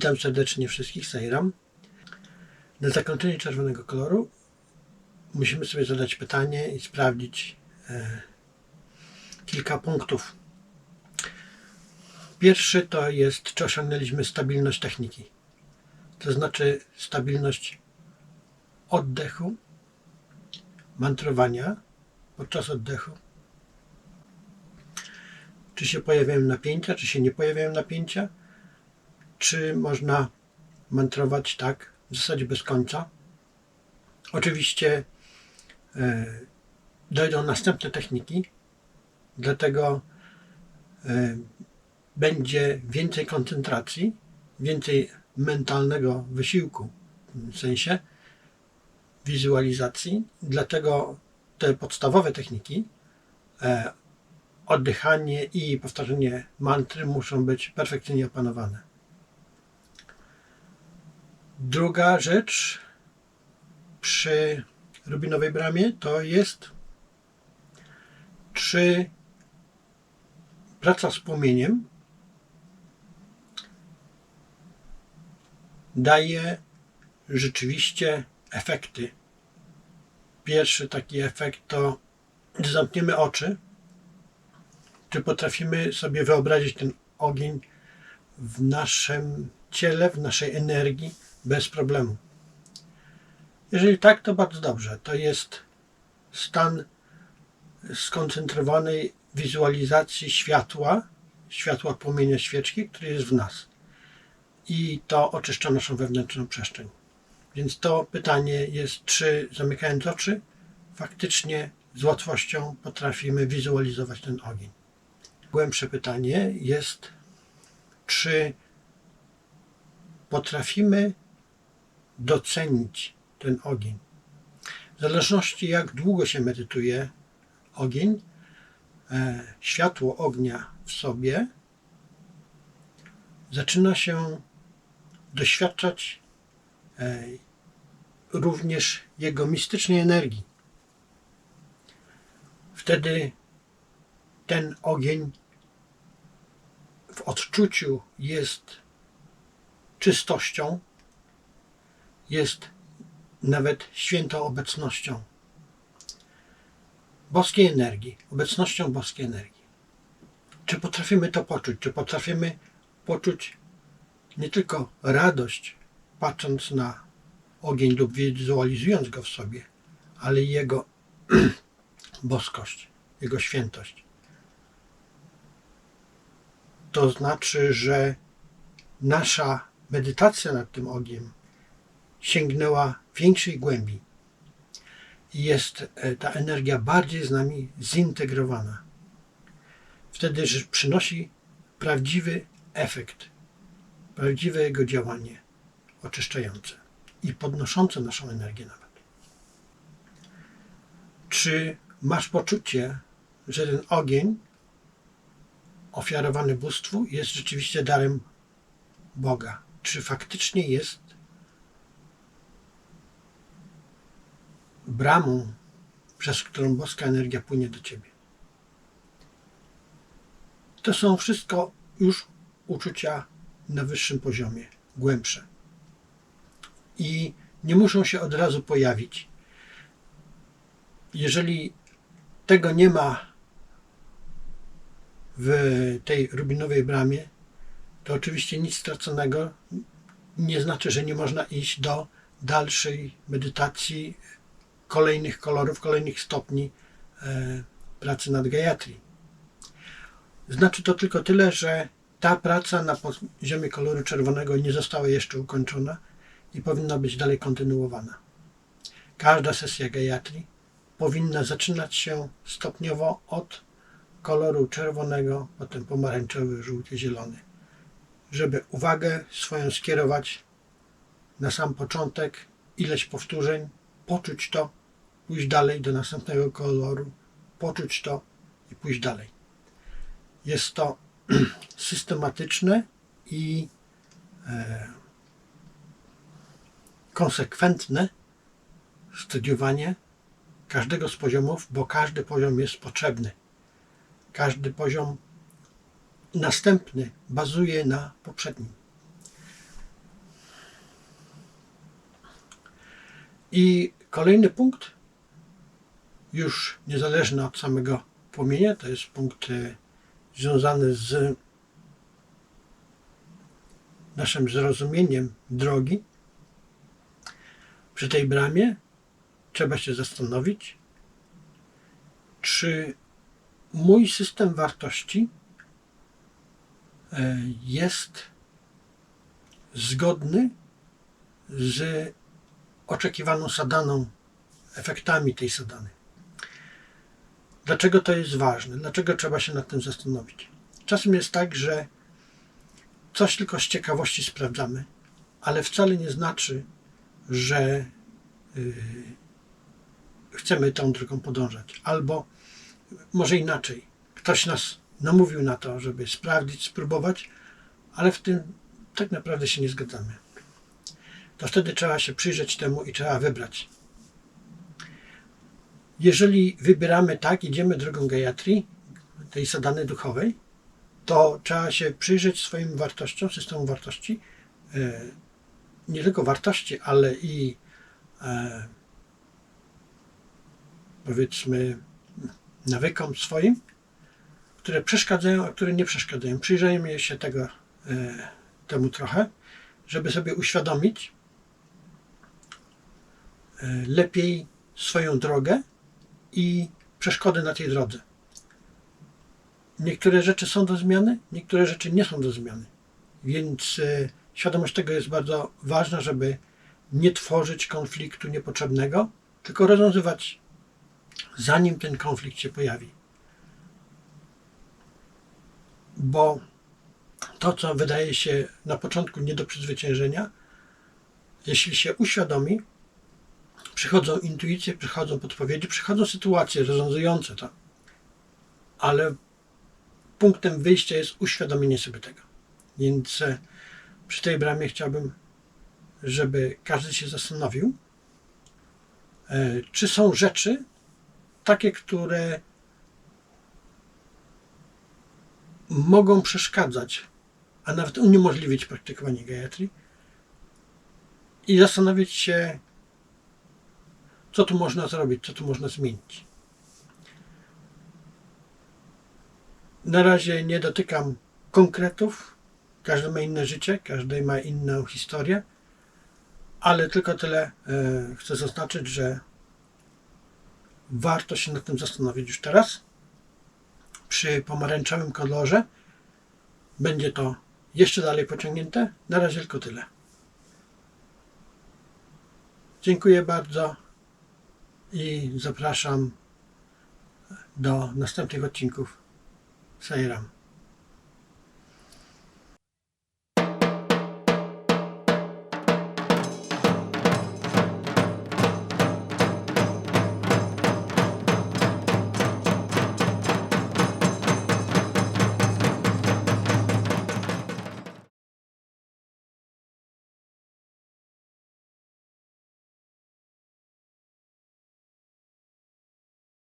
Witam serdecznie wszystkich, Sejram. Na zakończenie czerwonego koloru musimy sobie zadać pytanie i sprawdzić e, kilka punktów. Pierwszy to jest, czy osiągnęliśmy stabilność techniki. To znaczy stabilność oddechu, mantrowania podczas oddechu. Czy się pojawiają napięcia, czy się nie pojawiają napięcia czy można mantrować tak, w zasadzie bez końca. Oczywiście e, dojdą następne techniki, dlatego e, będzie więcej koncentracji, więcej mentalnego wysiłku, w sensie wizualizacji, dlatego te podstawowe techniki, e, oddychanie i powtarzanie mantry muszą być perfekcyjnie opanowane. Druga rzecz przy Rubinowej Bramie to jest, czy praca z płomieniem daje rzeczywiście efekty. Pierwszy taki efekt to, gdy zamkniemy oczy, czy potrafimy sobie wyobrazić ten ogień w naszym ciele, w naszej energii, bez problemu. Jeżeli tak, to bardzo dobrze. To jest stan skoncentrowanej wizualizacji światła, światła płomienia świeczki, który jest w nas. I to oczyszcza naszą wewnętrzną przestrzeń. Więc to pytanie jest, czy zamykając oczy, faktycznie z łatwością potrafimy wizualizować ten ogień. Głębsze pytanie jest, czy potrafimy docenić ten ogień. W zależności jak długo się medytuje ogień, e, światło ognia w sobie zaczyna się doświadczać e, również jego mistycznej energii. Wtedy ten ogień w odczuciu jest czystością, jest nawet świętą obecnością boskiej energii, obecnością boskiej energii. Czy potrafimy to poczuć? Czy potrafimy poczuć nie tylko radość, patrząc na ogień lub wizualizując go w sobie, ale i jego boskość, jego świętość. To znaczy, że nasza medytacja nad tym ogniem sięgnęła większej głębi i jest e, ta energia bardziej z nami zintegrowana. Wtedy przynosi prawdziwy efekt, prawdziwe jego działanie oczyszczające i podnoszące naszą energię nawet. Czy masz poczucie, że ten ogień ofiarowany bóstwu jest rzeczywiście darem Boga? Czy faktycznie jest bramą, przez którą boska energia płynie do ciebie. To są wszystko już uczucia na wyższym poziomie, głębsze. I nie muszą się od razu pojawić. Jeżeli tego nie ma w tej rubinowej bramie, to oczywiście nic straconego nie znaczy, że nie można iść do dalszej medytacji kolejnych kolorów, kolejnych stopni e, pracy nad Gayatri. Znaczy to tylko tyle, że ta praca na poziomie koloru czerwonego nie została jeszcze ukończona i powinna być dalej kontynuowana. Każda sesja Gayatri powinna zaczynać się stopniowo od koloru czerwonego, potem pomarańczowy, żółty, zielony, żeby uwagę swoją skierować na sam początek, ileś powtórzeń, poczuć to, pójść dalej do następnego koloru, poczuć to i pójść dalej. Jest to systematyczne i e, konsekwentne studiowanie każdego z poziomów, bo każdy poziom jest potrzebny. Każdy poziom następny bazuje na poprzednim. I kolejny punkt już niezależny od samego płomienia, to jest punkt e, związany z naszym zrozumieniem drogi. Przy tej bramie trzeba się zastanowić, czy mój system wartości e, jest zgodny z oczekiwaną sadaną, efektami tej sadany. Dlaczego to jest ważne? Dlaczego trzeba się nad tym zastanowić? Czasem jest tak, że coś tylko z ciekawości sprawdzamy, ale wcale nie znaczy, że yy, chcemy tą drogą podążać. Albo może inaczej. Ktoś nas namówił na to, żeby sprawdzić, spróbować, ale w tym tak naprawdę się nie zgadzamy. To wtedy trzeba się przyjrzeć temu i trzeba wybrać. Jeżeli wybieramy tak, idziemy drogą Gayatri, tej sadany duchowej, to trzeba się przyjrzeć swoim wartościom, systemu wartości, e, nie tylko wartości, ale i e, powiedzmy nawykom swoim, które przeszkadzają, a które nie przeszkadzają. Przyjrzyjmy się tego, e, temu trochę, żeby sobie uświadomić lepiej swoją drogę i przeszkody na tej drodze. Niektóre rzeczy są do zmiany, niektóre rzeczy nie są do zmiany. Więc e, świadomość tego jest bardzo ważna, żeby nie tworzyć konfliktu niepotrzebnego, tylko rozwiązywać zanim ten konflikt się pojawi. Bo to, co wydaje się na początku nie do przezwyciężenia, jeśli się uświadomi, przychodzą intuicje, przychodzą podpowiedzi, przychodzą sytuacje rozwiązujące to. Ale punktem wyjścia jest uświadomienie sobie tego. Więc e, przy tej bramie chciałbym, żeby każdy się zastanowił, e, czy są rzeczy takie, które mogą przeszkadzać, a nawet uniemożliwić praktykowanie gayatri i zastanowić się, co tu można zrobić, co tu można zmienić. Na razie nie dotykam konkretów. Każdy ma inne życie, każdy ma inną historię, ale tylko tyle e, chcę zaznaczyć, że warto się nad tym zastanowić już teraz. Przy pomarańczowym kolorze będzie to jeszcze dalej pociągnięte. Na razie tylko tyle. Dziękuję bardzo i zapraszam do następnych odcinków. Sairam.